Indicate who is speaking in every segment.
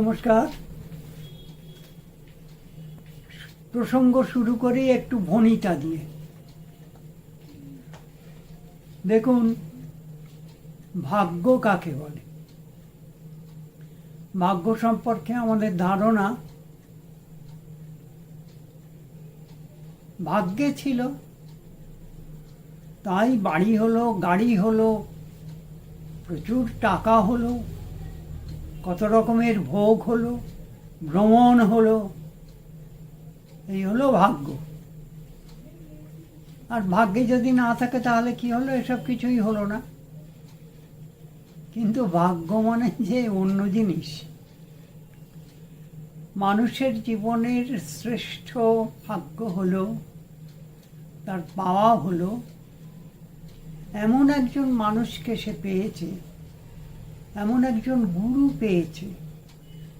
Speaker 1: নমস্কার। প্রসঙ্গ শুরু করি একটু ভনিতা দিয়ে। দেখুন, ভাগ্য কাকে বলে? ভাগ্য সম্পর্কে আমাদের ধারণা, ভাগ্যে ছিল, তাই বাড়ি হলো, গাড়ি হলো, প্রচুর টাকা হলো কত রকমের ভোগ হলো, ভ্রমণ হলো, এই হলো ভাগ্য। আর ভাগ্যে যদি না থাকে তাহলে কি হলো? এসব কিছুই হলো না। কিন্তু ভাগ্য মানে যে অন্য জিনিস। মানুষের জীবনের শ্রেষ্ঠ ভাগ্য হলো, তার পাওয়া হলো। এমন একজন মানুষকে সে পেয়েছে এমন একজন গুরু পেয়েছে,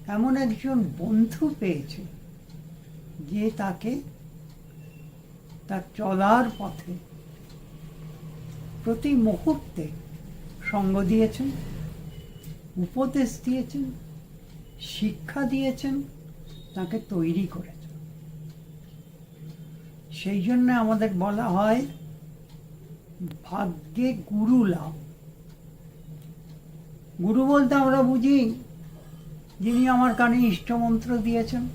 Speaker 1: এমন একজন বন্ধু পেয়েছে, যে তাকে তার চলার পথে প্রতি মুহূর্তে সঙ্গ দিয়েছেন, উপদেশ দিয়েছেন, শিক্ষা দিয়েছেন, তাকে তৈরি করেছেন। সেই জন্য আমাদের বলা হয়, ভাগ্যে গুরু লাভ। গুরু বলতে আমরা বুঝি যিনি আমার কানে ইষ্টমন্ত্র দিয়েছেন।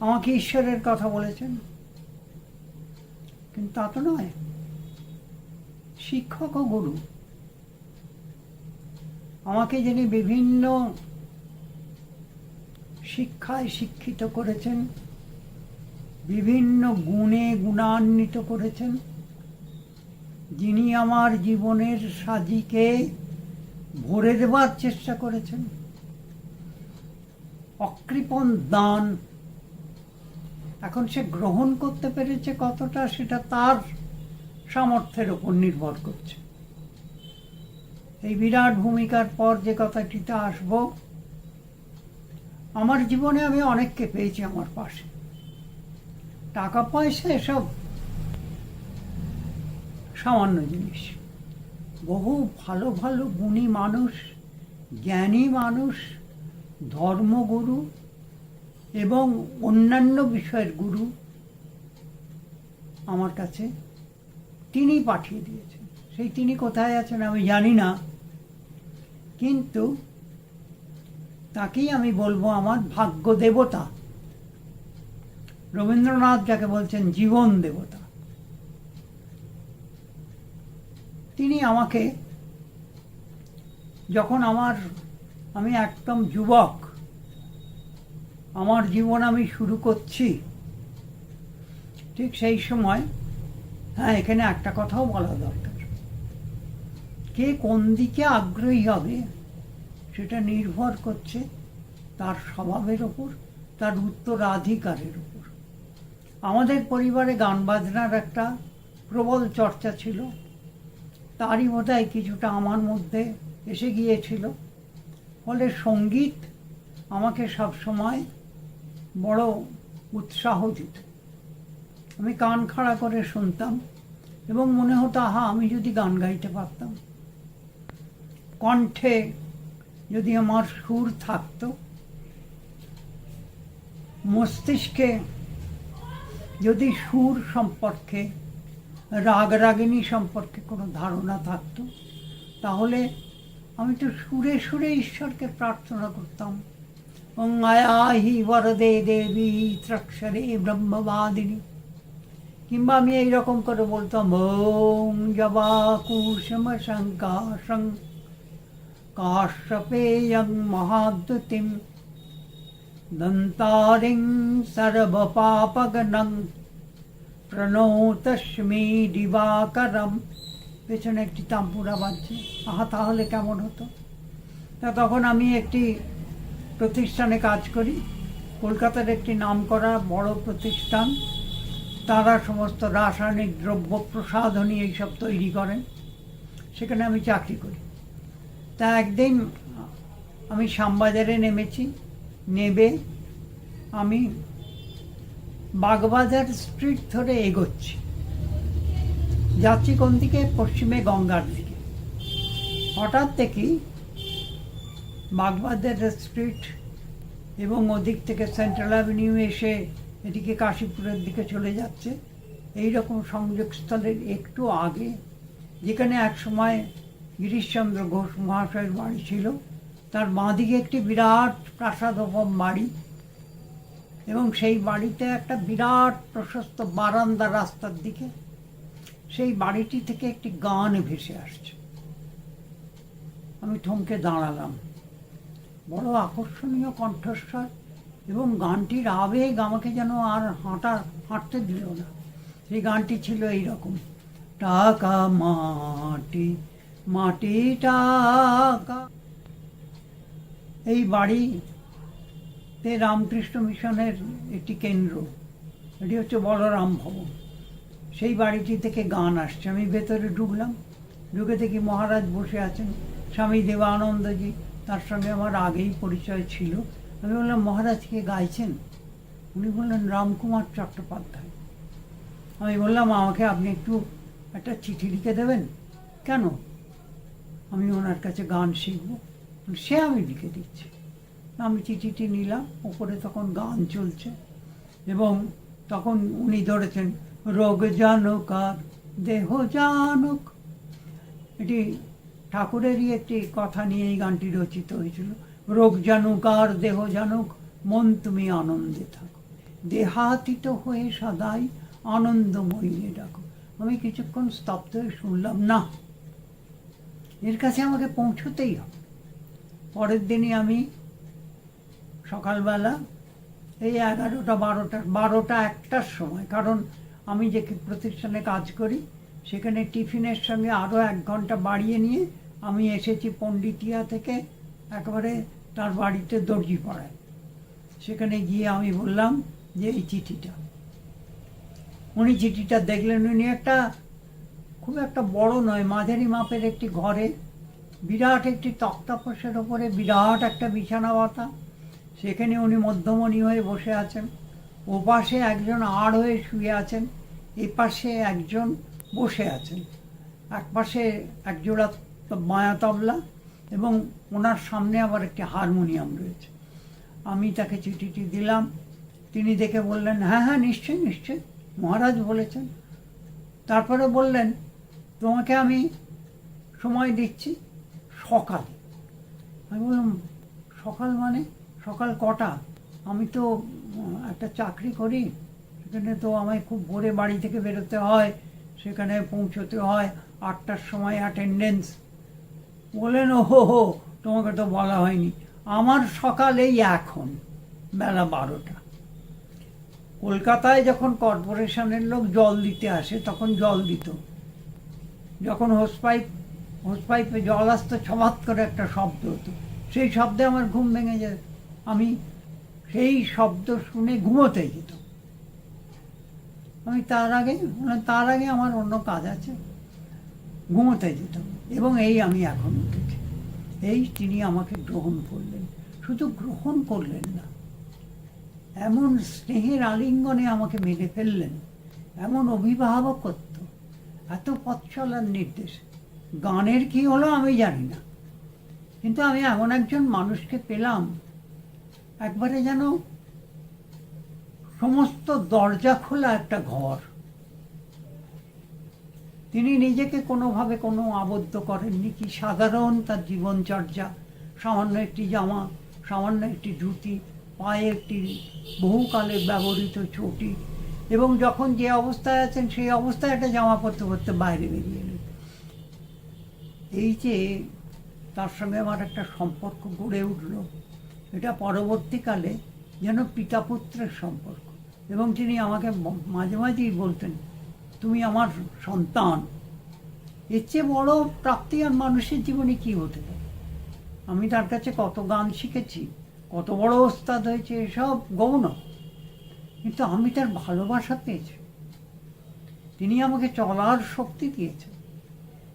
Speaker 1: আমাকে ঈশ্বরের কথা বলেছেন। কিন্তু তা তো নয়। শিক্ষক ও গুরু। আমাকে যিনি বিভিন্ন শিক্ষায় শিক্ষিত করেছেন, বিভিন্ন গুণে গুণান্বিত করেছেন যিনি আমার জীবনের সাজিকে ভরে দেবার চেষ্টা করেছেন। অকৃপণ দান। এখন সে গ্রহণ করতে পেরেছে কতটা, সেটা তার সামর্থ্যের ওপর নির্ভর করছে। এই বিরাট ভূমিকার পর যে কথাটিতে আসব, আমার জীবনে আমি অনেককে পেয়েছি আমার পাশে। টাকা পয়সা এসব সামান্য জিনিস। বহু ভালো ভালো গুণী মানুষ, জ্ঞানী মানুষ, ধর্মগুরু এবং অন্যান্য বিষয়ের গুরু আমার কাছে তিনি পাঠিয়ে দিয়েছেন। সেই তিনি কোথায় আছেন আমি জানি না, কিন্তু তাকেই আমি বলব আমার ভাগ্য দেবতা। রবীন্দ্রনাথ যাকে বলছেন জীবন দেবতা। তিনি আমাকে যখন আমার, আমি একদম যুবক, আমার জীবন আমি শুরু করছি, ঠিক সেই সময় হ্যাঁ এখানে একটা কথাও বলা দরকার। কে কোন দিকে আগ্রহী হবে, সেটা নির্ভর করছে তার স্বভাবের ওপর, তার উত্তরাধিকারের উপর আমাদের পরিবারে গান বাজনার একটা প্রবল চর্চা ছিল। তারই বোধহয় কিছুটা আমার মধ্যে এসে গিয়েছিল। ফলে সংগীত আমাকে সব সময় বড় উৎসাহ দিত। আমি কান খাড়া করে শুনতাম এবং মনে হতো, আহা, আমি যদি গান গাইতে পারতাম। কণ্ঠে যদি আমার সুর থাকতো, মস্তিষ্কে যদি সুর সম্পর্কে রাগ রাগিনী সম্পর্কে কোনো ধারণা থাকতো? তাহলে আমি তো সুরে সুরে ঈশ্বরকে প্রার্থনা করতাম। আয়াহি বরদে দেবী ত্রক্ষরে ব্রহ্মবাদিনী। কিংবা আমি এইরকম করে বলতাম, ওং জবা কুসুম শঙ্কাশং কাশ্যপেয়ং মহাদ্যুতিম দন্তারিং সর্বপাপগণং প্রণৌতস্মি দিবাকরম। পেছনে একটি তাম্পুরা বাজছে আহা, তাহলে কেমন হতো? তা তখন আমি একটি প্রতিষ্ঠানে কাজ করি। কলকাতার একটি নামকরা বড় প্রতিষ্ঠান। তারা সমস্ত রাসায়নিক দ্রব্য প্রসাধনী এইসব তৈরি করেন। সেখানে আমি চাকরি করি। তা একদিন আমি শ্যামবাজারে নেমেছি। নেবে আমি বাগবাজার স্ট্রিট ধরে এগোচ্ছি। যাচ্ছি কোন দিকে? পশ্চিমে গঙ্গার দিকে। হঠাৎ দেখি বাগবাদের স্ট্রিট এবং ওদিক থেকে সেন্ট্রাল অ্যাভিনিউ এসে এদিকে কাশীপুরের দিকে চলে যাচ্ছে। এই রকম সংযোগস্থলের একটু আগে, যেখানে এক সময় গিরিশচন্দ্র ঘোষ মহাশয়ের বাড়ি ছিল। তার বাঁদিকে একটি বিরাট প্রাসাদোপম বাড়ি। এবং সেই বাড়িতে একটা বিরাট প্রশস্ত বারান্দা রাস্তার দিকে সেই বাড়িটি থেকে একটি গান ভেসে আসছে। আমি থমকে দাঁড়ালাম। বড় আকর্ষণীয় কণ্ঠস্বর এবং গানটির আবেগ আমাকে যেন আর হাঁটা, হাঁটতে দিল না। সেই গানটি ছিল এইরকম, টাকা মাটি মাটি টাকা। এই বাড়িতে রামকৃষ্ণ মিশনের একটি কেন্দ্র। এটি হচ্ছে বলরাম ভবন। সেই বাড়িটি থেকে গান আসছে। আমি ভেতরে ঢুকলাম। ঢুকে দেখি মহারাজ বসে আছেন। স্বামী দেবানন্দজি তার সঙ্গে আমার আগেই পরিচয় ছিল। আমি বললাম, মহারাজ কে গাইছেন? উনি বললেন, রামকুমার চট্টোপাধ্যায়। আমি বললাম, আমাকে আপনি একটু একটা চিঠি লিখে দেবেন? কেন? আমি ওনার কাছে গান শিখব। সে আমি লিখে দিচ্ছি। আমি চিঠিটি নিলাম ওপরে তখন গান চলছে। এবং তখন উনি ধরেছেন, রোগ জানুক আর দেহ জানুক। এটি ঠাকুরেরই একটি কথা নিয়ে এই গানটি রচিত হয়েছিল। রোগ জানুক আর দেহ জানুক, মন তুমি আনন্দে থাকো। দেহাতীত হয়ে সদাই আনন্দময়ী ডাকো। আমি কিছুক্ষণ স্তব্ধ হয়ে শুনলাম, না, এর কাছে আমাকে পৌঁছতেই হবে। পরের দিনই আমি সকালবেলা এই এগারোটা, বারোটা বারোটা একটার সময়। কারণ আমি যে প্রতিষ্ঠানে কাজ করি, সেখানে টিফিনের সঙ্গে আরও এক ঘণ্টা বাড়িয়ে নিয়ে আমি এসেছি পণ্ডিতিয়া থেকে একবারে তার বাড়িতে দর্জি পড়ায়। সেখানে গিয়ে আমি বললাম যে এই চিঠিটা। উনি চিঠিটা দেখলেন, উনি একটা খুব একটা বড় নয়, মাঝারি মাপের একটি ঘরে, বিরাট একটি তক্তাপোষের ওপরে বিরাট একটা বিছানা পাতা সেখানে উনি মধ্যমণি হয়ে বসে আছেন। ওপাশে একজন আড় হয়ে শুয়ে আছেন। এপাশে একজন বসে আছেন। এক পাশে একজোড়া মায়া তবলা এবং ওনার সামনে আবার একটি হারমোনিয়াম রয়েছে। আমি তাকে চিঠিটি দিলাম। তিনি দেখে বললেন হ্যাঁ হ্যাঁ নিশ্চয়ই নিশ্চয়ই। মহারাজ বলেছেন। তারপরে বললেন, তোমাকে আমি সময় দিচ্ছি সকালে। আমি বললাম, সকাল মানে? সকাল কটা? আমি তো একটা চাকরি করি, সেখানে তো আমায় খুব ভোরে বাড়ি থেকে বেরোতে হয়, সেখানে পৌঁছতে হয়, আটটার সময় অ্যাটেন্ডেন্স বললেন ও হো হো, তোমাকে তো বলা হয়নি। আমার সকালেই এখন, বেলা বারোটা। কলকাতায় যখন কর্পোরেশনের লোক জল দিতে আসে, তখন জল দিত। যখন হোস পাইপ হোস পাইপে জল আসতো ছমাত করে একটা শব্দ হতো। সেই শব্দে আমার ঘুম ভেঙে যায়। আমি সেই শব্দ শুনে ঘুমোতে যেত। আমি তার আগে মানে তার আগে আমার অন্য কাজ আছে, ঘুমোতে যেতাম এবং এই আমি এখন উঠেছি। এই তিনি আমাকে গ্রহণ করলেন। শুধু গ্রহণ করলেন না, এমন স্নেহের আলিঙ্গনে আমাকে মেরে ফেললেন। এমন অভিভাবক অভিভাবকত্ব, এত পথ চলার নির্দেশ। গানের কি হলো আমি জানি না। কিন্তু আমি এমন একজন মানুষকে পেলাম একবারে যেন সমস্ত দরজা খোলা একটা ঘর। তিনি নিজেকে কোনোভাবে কোনো আবদ্ধ করেননি কি? সাধারণ তার জীবনচর্যা, সামান্য একটি জামা, সামান্য একটি ধুতি, পায়ে একটি বহুকালে ব্যবহৃত চটি এবং যখন যে অবস্থায় আছেন সেই অবস্থায় একটা জামা পরতে পরতে বাইরে বেরিয়ে এলেন। এই যে তার সঙ্গে আমার একটা সম্পর্ক গড়ে উঠল। এটা পরবর্তীকালে যেন পিতা পুত্রের সম্পর্ক। এবং তিনি আমাকে মাঝে মাঝেই বলতেন, তুমি আমার সন্তান। এর চেয়ে বড় প্রাপ্তি আর মানুষের জীবনে কি হতে পারে? আমি তার কাছে কত গান শিখেছি, কত বড় ওস্তাদ হয়েছে, এসব গৌণ। কিন্তু আমি তার ভালোবাসা পেয়েছি। তিনি আমাকে চলার শক্তি দিয়েছেন।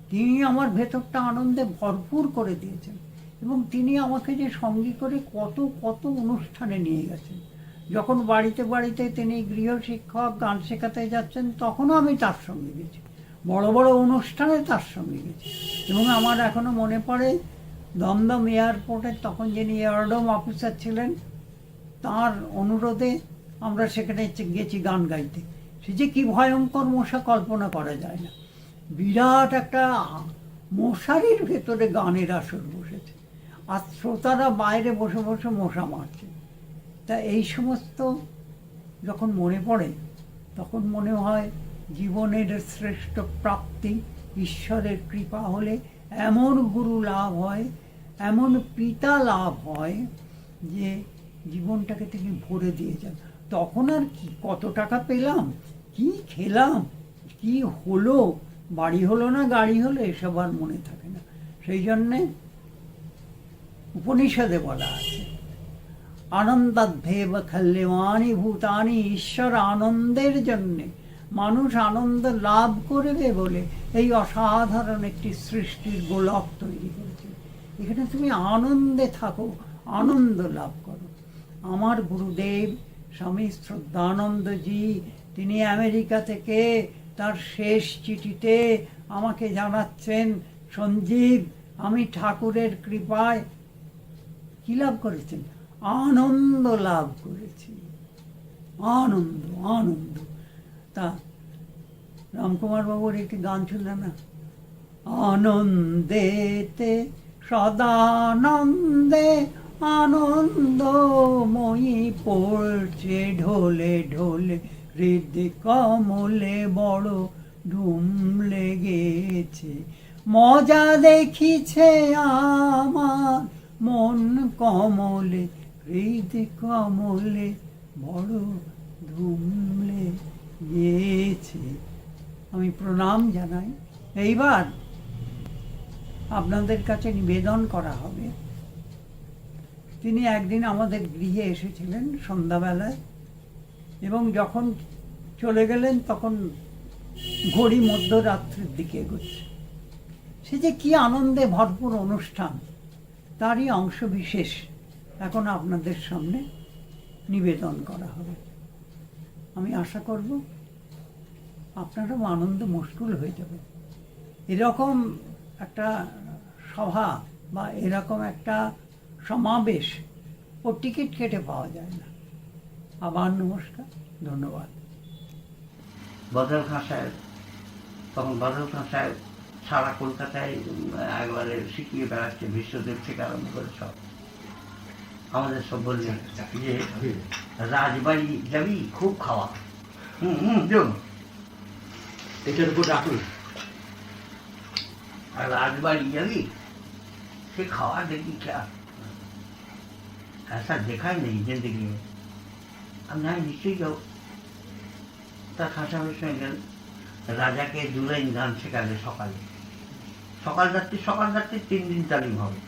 Speaker 1: তিনি আমার ভেতরটা আনন্দে ভরপুর করে দিয়েছেন। এবং তিনি আমাকে যে সঙ্গী করে কত কত অনুষ্ঠানে নিয়ে গেছেন। যখন বাড়িতে বাড়িতে তিনি গৃহশিক্ষক, গান শেখাতে যাচ্ছেন, তখনও আমি তার সঙ্গে গেছি। বড় বড় অনুষ্ঠানে তার সঙ্গে গেছি। এবং আমার এখনও মনে পড়ে, দমদম এয়ারপোর্টে তখন যিনি এয়ারডোম অফিসার ছিলেন, তার অনুরোধে আমরা সেখানে গেছি গান গাইতে। সে যে কী ভয়ঙ্কর মশা কল্পনা করা যায় না। বিরাট একটা মশারির ভেতরে গানের আসর বসেছে। আর শ্রোতারা বাইরে বসে বসে মশা মারছে। তা এই সমস্ত যখন মনে পড়ে, তখন মনে হয় জীবনের শ্রেষ্ঠ প্রাপ্তি, ঈশ্বরের কৃপা হলে এমন গুরু লাভ হয়, এমন পিতা লাভ হয় যে জীবনটাকে তিনি ভরে দিয়ে যান তখন আর কি, কত টাকা পেলাম, কি খেলাম, কি হলো, বাড়ি হলো না, গাড়ি হলো, এসব আর মনে থাকে না। সেই জন্যে উপনিষদে বলা আছে। আনন্দাধ্যেব খাল্যমানি ভূতানি ঈশ্বর আনন্দের জন্যে, মানুষ আনন্দ লাভ করবে বলে এই অসাধারণ একটি সৃষ্টির গোলক তৈরি করেছে। এখানে তুমি আনন্দে থাকো, আনন্দ লাভ করো। আমার গুরুদেব স্বামী শ্রদ্ধানন্দজি, তিনি আমেরিকা থেকে তার শেষ চিঠিতে আমাকে জানাচ্ছেন, সঞ্জীব, আমি ঠাকুরের কৃপায় কি লাভ করেছেন? আনন্দ লাভ করেছি। আনন্দ আনন্দ। তা, রামকুমার বাবুর একটি গান ছিল না? আনন্দেতে সদানন্দে আনন্দময়ী পড়ছে ঢোলে ঢোলে, হৃদ কমলে বড় ধুম লেগেছে। মজা দেখিছে আমার মন কমলে হৃদ কমলে, বড় ধুমলে গেছে আমি প্রণাম জানাই। এইবার আপনাদের কাছে নিবেদন করা হবে। তিনি একদিন আমাদের গৃহে এসেছিলেন সন্ধ্যাবেলায় এবং যখন চলে গেলেন তখন ঘড়ি মধ্যরাত্রির দিকে এগোচ্ছে। সে যে কি আনন্দে ভরপুর অনুষ্ঠান। তারই অংশ বিশেষ এখন আপনাদের সামনে নিবেদন করা হবে। আমি আশা করব আপনারাও আনন্দ মুশকুল হয়ে যাবে এরকম একটা সভা বা এরকম একটা সমাবেশ ও টিকিট কেটে পাওয়া যায় না। আবার নমস্কার, ধন্যবাদ।
Speaker 2: বদল খান সাহেব, তখন বদল খান সাহেব সারা কলকাতায় উম, একবারে শিখিয়ে বেড়াচ্ছে বিশ্বদেব থেকে আরম্ভ করে সব আমাদের সব বললেন যে রাজবাড়ি যাবি খুব খাওয়া হুম হুম যোগ
Speaker 3: এটার উপর রাখুন
Speaker 2: আর রাজবাড়ি যাবি সে খাওয়া দেখি क्या ऐसा देखा ही नहीं जिंदगी में अब না নিশ্চয়ই যাও তার খাসামের সঙ্গে গেল রাজাকে দু লাইন গান শেখালে সকালে সকাল রাত্রি সকাল রাত্রি তিন দিন তালিম হবে।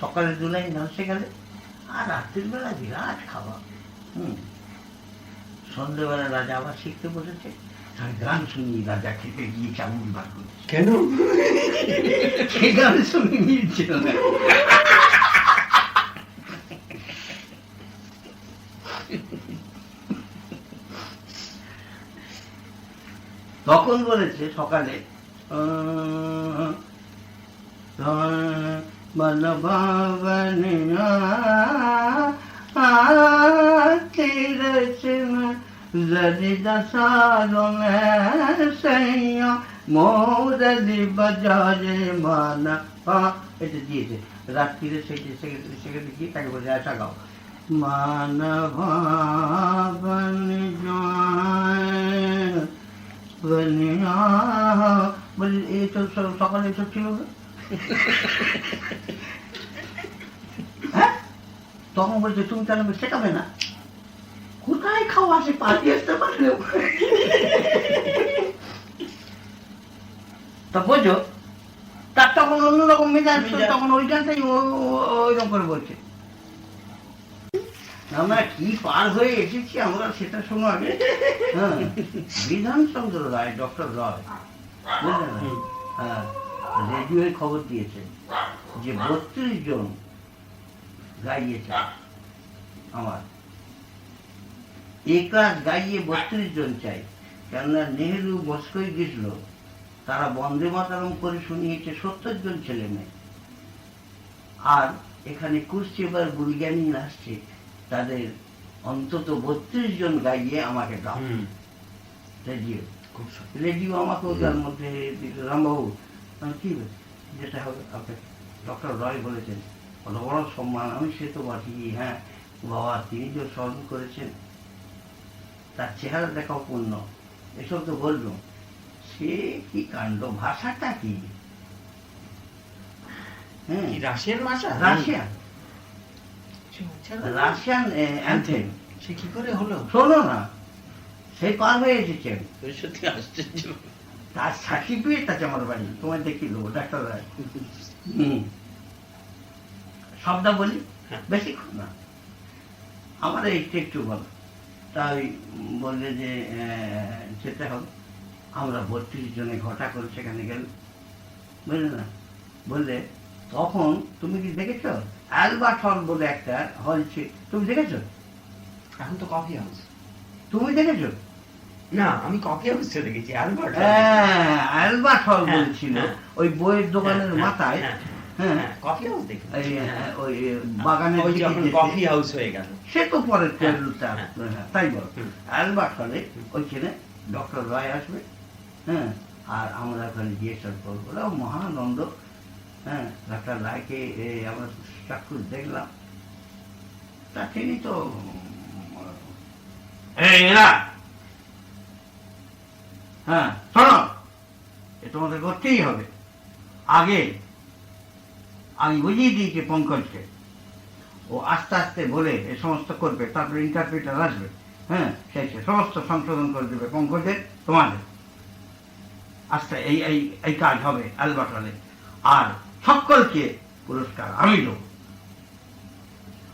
Speaker 2: সকালে দু লাইন শেখালে আর রাত্রির বেলা বিরাট খাওয়া হুম। সন্ধ্যেবেলা রাজা আবার শিখতে বসেছে তার গান শুনি রাজা খেতে গিয়ে চামুল বার করছে।
Speaker 3: কেন?
Speaker 2: সে গান শুনে নিয়েছিল না। তখন বলেছে সকালে বল ভবন जरी दसारों में सैया মৌরি বাজারে মানা পা এটা দিয়েছে রাত্রিরে সেটে সেখানে সেখানে গিয়ে তাকে বলে আসা গাও মানভাবন বনিয়া বলি এই তো স- সকালে এসব ছিল না হ্যাঁ? তখন বলছে তুমি তাহলে শেখাবে না? কোথায় খাওয়া সে পাঠিয়ে আসতে পারলে তা বোঝো তার তখন অন্যরকম
Speaker 3: মেজাজ
Speaker 2: তখন ওই গানটাই ওইরকম করে বলছে। আমরা কি পার হয়ে এসেছি আমরা সেটা শোনো আগে? হ্যাঁ। বিধানচন্দ্র রায় ডক্টর রয়। বুঝলেন হ্যাঁ। রেডিওয় খবর দিয়েছে যে বত্রিশ জন গাইয়েছে আমার। এক রাত গাইয়ে বত্রিশ জন চাই। কেননা নেহেরু মস্কোয় গেছিল তারা বন্দে মাতারম করে শুনিয়েছে সত্তর জন ছেলে মেয়ে। আর এখানে কুর্সি এবার বুলগানি আসছে। তাদের অন্তত বত্রিশ জন গাইয়ে আমাকে দাও রেডিও।
Speaker 3: খুব
Speaker 2: রেডিও আমাকেও তার মধ্যে রামবাবু কি বলি? যেটা হবে আপনাকে ডক্টর রয় বলেছেন। কত বড় সম্মান। আমি সে তো বাকি হ্যাঁ বাবা তিনি যে স্মরণ করেছেন তার চেহারা দেখাও পূর্ণ এসব তো বলল সে কি কাণ্ড? ভাষাটা কি? হ্যাঁ।
Speaker 3: রাশিয়ান ভাষা?
Speaker 2: রাশিয়ান।
Speaker 3: আচ্ছা,
Speaker 2: রাশিয়ান অ্যান্থেম।
Speaker 3: সে কি করে হলো?
Speaker 2: শোনো না সে পার হয়ে এসেছেন।
Speaker 3: সত্যি আশ্চর্য।
Speaker 2: তার সার্টিফিকেট আছে আমার বাড়ি তোমার দেখিয়ে দেবো ডাক্তার হুম। শব্দ বলি?
Speaker 3: হ্যাঁ।
Speaker 2: বেশিক্ষণ না। আমার একটু একটু বলো। তাই বললে যে যেতে হবে। আমরা বত্রিশ জনে ঘটা করে সেখানে গেল। বুঝলে না? বললে তখন তুমি কি দেখেছ? অ্যালবার্ট হল বলে একটা হল ছিল। তুমি দেখেছ?
Speaker 3: এখন তো কফি হাউস
Speaker 2: তুমি দেখেছ?
Speaker 3: না আমি কফি হাউসে দেখেছি অ্যালবার্ট
Speaker 2: হ্যাঁ অ্যালবার্ট হল
Speaker 3: হ্যাঁ,
Speaker 2: বলছিল।
Speaker 3: হ্যাঁ।
Speaker 2: ওই বইয়ের দোকানের
Speaker 3: হ্যাঁ,
Speaker 2: মাথায়।
Speaker 3: হ্যাঁ,
Speaker 2: হ্যাঁ।
Speaker 3: হ্যাঁ কফি হাউস দেখেছি।
Speaker 2: ওই বাগানের
Speaker 3: ওই যখন কফি হাউস হয়ে গেল।
Speaker 2: সে তো পরে
Speaker 3: হ্যাঁ,
Speaker 2: ট্রেলটা
Speaker 3: হ্যাঁ।
Speaker 2: হ্যাঁ, তাই বল। অ্যালবার্ট হলে ওইখানে ডক্টর রয় আসবে হ্যাঁ আর আমরা ওখানে করব মহানন্দ। হ্যাঁ ডাক্তার রায়কে আমরা চাক্ষুষ দেখলাম। তা তিনি তো এরা হ্যাঁ শোনো। এ তোমাদের করতেই হবে। আগে আমি বুঝিয়ে দিয়েছি পঙ্কজকে। ও আস্তে আস্তে বলে এ সমস্ত করবে, তারপরে ইন্টারপ্রিটার আসবে। হ্যাঁ সেই সে সমস্ত সংশোধন করে দেবে পঙ্কজের, তোমাদের। আস্তে এই এই এই কাজ হবে অ্যালবার্ট হলে আর সকলকে পুরস্কার আমি দেবো।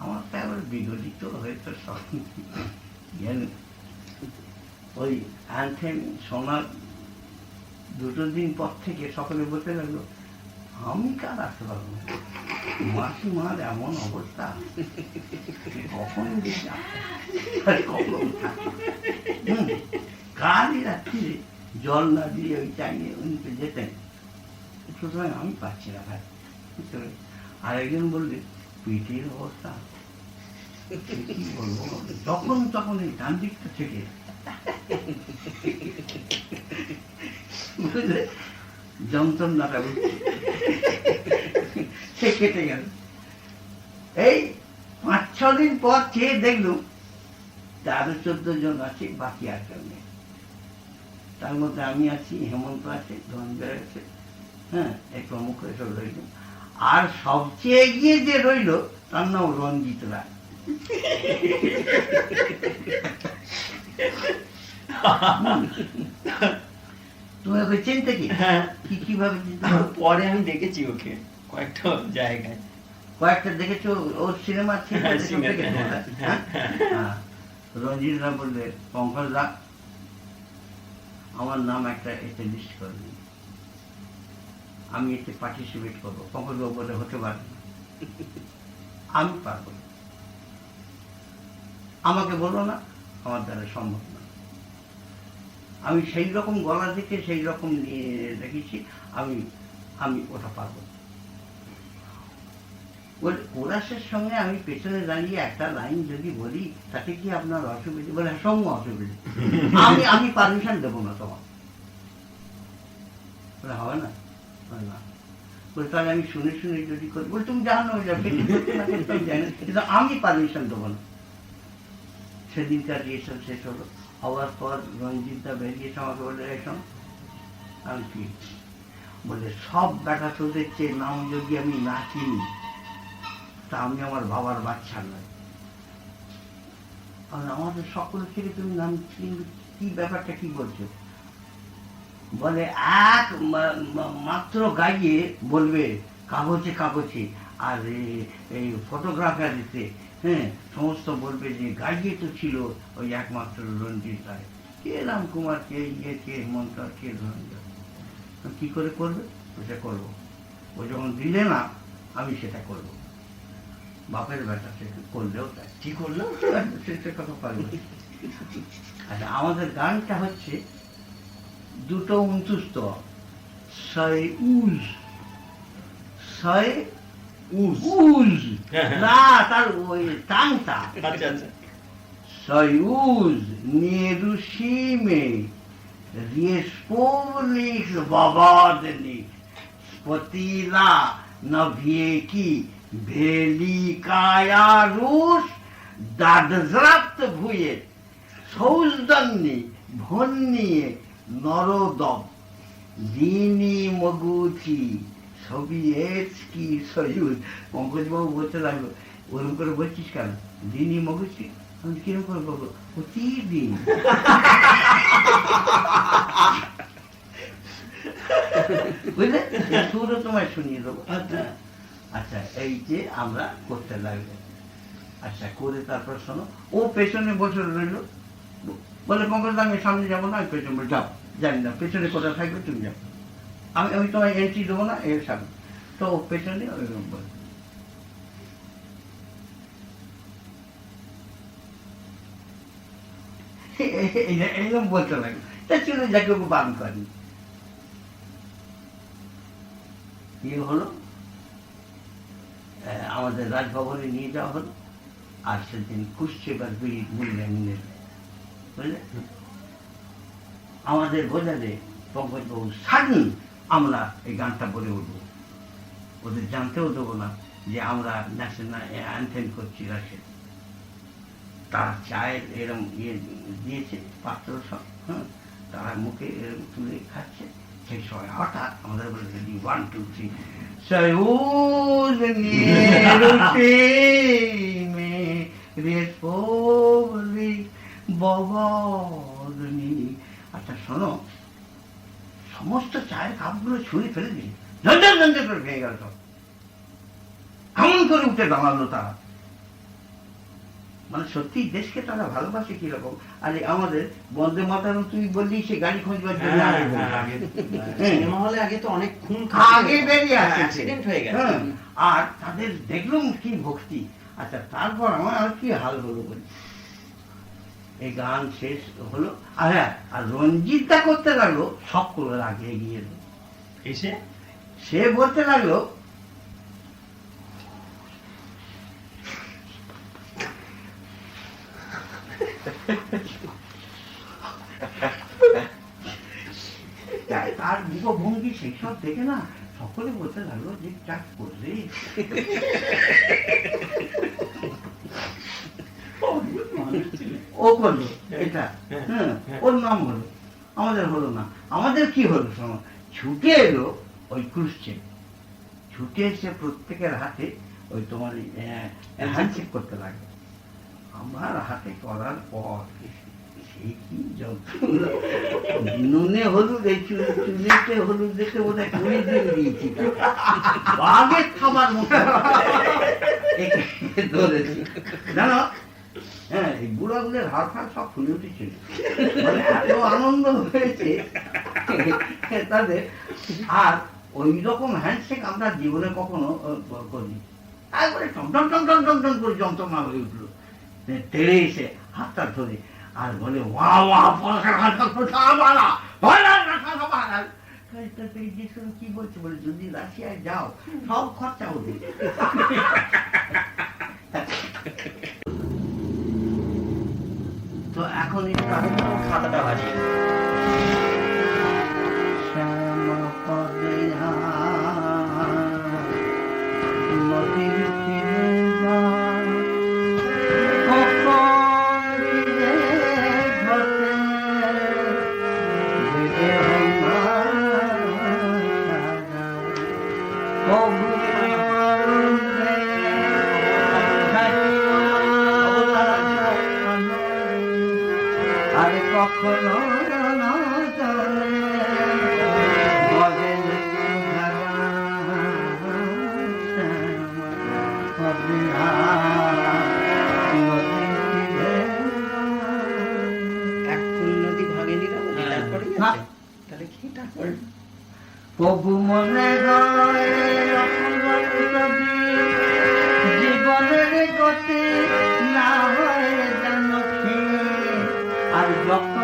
Speaker 2: আমার তো এবার বিগলিত হয়েছে সব। ওই অ্যান্থেম শোনার দুটো দিন পর থেকে সকলে বলতে লাগল, আমি কার আসতে পারব না? মাসিমার এমন অবস্থা। কখন কালই রাত্রিরে জল না দিয়ে ওই চাইয়ে উনি তো যেতেন। সুতরাং আমি পাচ্ছি না ভাই। বুঝতে পেরেছ? আর একজন বললে পেটের অবস্থা। কি যখন তখন এই ডান দিকটা থেকে যন্ত্রণাটা সে কেটে গেল। এই পাঁচ ছ দিন পর চেয়ে দেখলুম চোদ্দ জন আছে, বাকি আর কেউ নেই। তার মধ্যে আমি আছি, হেমন্ত আছে, ধনঞ্জয় আছে হ্যাঁ এই প্রমুখ এসব রইল। আর সবচেয়ে এগিয়ে যে রইল, তার নাম রঞ্জিত রায়। তুমি ওকে চিনতে কি?
Speaker 3: হ্যাঁ।
Speaker 2: কি কীভাবে
Speaker 3: পরে? আমি দেখেছি ওকে কয়েকটা জায়গায়।
Speaker 2: কয়েকটা দেখেছ? ওর সিনেমা
Speaker 3: হ্যাঁ, হ্যাঁ,
Speaker 2: হ্যাঁ? রঞ্জিত দা বললে পঙ্কজ দা আমার নাম একটা এতে লিস্ট করে দিন। আমি এতে পার্টিসিপেট করব। পঙ্কজ বাবু বলে হতে পারে না। আমি পারব আমাকে বলো না আমার দ্বারা সম্ভব না আমি সেই রকম গলা থেকে সেই রকম নিয়ে রেখেছি আমি আমি ওটা পারব। ওর কোরাসের সঙ্গে আমি পেছনে দাঁড়িয়ে একটা লাইন যদি বলি তাতে কি আপনার অসুবিধা? বলে হ্যাঁ, সঙ্গ অসুবিধা। আমি আমি পারমিশন দেবো না তোমার বলে হবে না? বলে না। বলে তাহলে আমি শুনে শুনে যদি করি বলে তুমি জানো কিন্তু আমি পারমিশন দেবো না। সেদিনকার রিয়েশন শেষ হলো। হওয়ার পর রঞ্জিতদা বেরিয়েছে আমাকে বলে এসো আমি কি? বলে, সব ব্যাটা তোদের চেয়ে নাম যদি আমি না চিনি তা আমি আমার বাবার বাচ্চা নয় আর আমাদের সকল থেকে তুমি নাম চিনবে কি ব্যাপারটা কি বলছো? বলে, এক মাত্র গাইয়ে বলবে কাগজে কাগজে আর এই ফটোগ্রাফারিতে হ্যাঁ সমস্ত বলবে যে গাইয়ে তো ছিল ওই একমাত্র রঞ্জিত রায়। কে রাম কুমার কে ইয়ে কে হেমন্ত কে ধনঞ্জয়? তো কি করে করবে? ওটা করব। ও যখন দিলে না, আমি সেটা করব। বাপের বেটা সে করলেও তাই।
Speaker 3: কি করলেও
Speaker 2: সেটা কথা পারব। আচ্ছা আমাদের গানটা হচ্ছে দুটো উনত্রিশ তো ছয় উজ ছয়
Speaker 3: উজ
Speaker 2: উজ না তার ওই টাংটা
Speaker 3: আচ্ছা আচ্ছা
Speaker 2: Союз нерушимый, республик свободных, спотила навеки великая Русь, দাদরাপ্ত ভুয়ে সৌজন্যে ভন্যিয়ে নরদম দিনী মগুচি সোভিয়েতস্কি সয়ুজ পঙ্কজবাবু বলতে লাগল ওরকম করে বলছিস কেন? দিনী মগুচি আমি কীরকম করে বলব? প্রতিদিন। বুঝলে? সুরও তোমায় শুনিয়ে দেবো।
Speaker 1: আচ্ছা।
Speaker 2: আচ্ছা এই যে আমরা করতে লাগল আচ্ছা করে তারপর শোনো। ও পেছনে বসে রইল। বলে পঙ্কজ আমি সামনে যাব না পেছনে যাও। জানি না পেছনে কোথায় থাকবে তুমি যাও। আমি আমি তোমায় এন্ট্রি দেবো না এর সামনে। তো পেছনে ওইরকম বলে এইরকম বলতে লাগল তা চলে যাকে ওকে বান করেনি। ইয়ে হলো? আমাদের রাজভবনে নিয়ে যাওয়া হলো। আর সেদিন কুশ্চে বা বিড়ি মুড়লেন বুঝলে? আমাদের বোঝালে পঙ্কজবাবু সারাদিন আমরা এই গানটা বলে উঠবো। ওদের জানতেও দেবো না যে আমরা ন্যাশনাল অ্যান্থেম করছি রাশের তারা চায়ের এরম ইয়ে দিয়েছে, পাত্র সব হ্যাঁ তারা মুখে এরম তুলে খাচ্ছে। সেই সময় হঠাৎ আমাদের বলে রেডি ওয়ান টু থ্রি আচ্ছা শোনো সমস্ত চায়ের কাপগুলো ছুঁড়ে ফেলে দিল ঝঞ্ঝর ঝঞ্ঝর করে ভেঙে গেল সব। কেমন করে উঠে দাঁড়াল তারা। মানে সত্যি দেশকে তারা ভালোবাসে কীরকম। আর আমাদের বন্দে মাতারম তুই বললি সে গাড়ি খোঁজবার জন্য
Speaker 3: হ্যাঁ,
Speaker 2: আগে
Speaker 3: হ্যাঁ,
Speaker 2: হ্যাঁ।
Speaker 3: সিনেমা হলে আগে তো অনেক খুন
Speaker 2: আগে বেরিয়ে
Speaker 3: অ্যাক্সিডেন্ট হয়ে গেছে।
Speaker 2: আর তাদের দেখলাম কি ভক্তি। আচ্ছা তারপর আমার আর কি হাল হলো বলি? এই গান শেষ হলো। আর হ্যাঁ আর রঞ্জিতটা করতে লাগল সব করে আগে এগিয়ে এলো।
Speaker 3: এসে?
Speaker 2: সে বলতে লাগল তার মুখভঙ্গি সেসব দেখে না সকলে বলতে লাগল যে চাক করলে ও করল এটা? হ্যাঁ ওর নাম হলো। আমাদের হলো না। আমাদের কি হলো শোনো? ছুটে এলো ওই ক্রুশছে ছুটে এসে প্রত্যেকের হাতে ওই তোমার হ্যান্ডশেক করতে লাগে। আমার হাতে করার পর সেই কি যন্ত্রণা? নুনে হলুদ এই চুলেতে হলুদ দেখে বোধ হয় কুড়ি দিন দিয়েছি। বাঘের খাবার মতো। ধরেছি। জানো হ্যাঁ এই বুড়াগুলোর হাত ফাত সব ফুলে উঠেছিল মানে এত আনন্দ হয়েছে তাদের আর ওই রকম হ্যান্ডশেক আমরা জীবনে কখনো করিনি। একবারে টম টম টম টম টম টম করে যন্ত্রণা হয়ে উঠল। তেড়ে এসে হাতটা ধরে আর বলে, ওয়া ওয়া বাড়া বাড়া কি বলছে? বলে, যদি রাশিয়ায় যাও, সব খরচা ওদের তো এখন এই
Speaker 3: খাতাটা বাজিয়ে
Speaker 2: আর যখন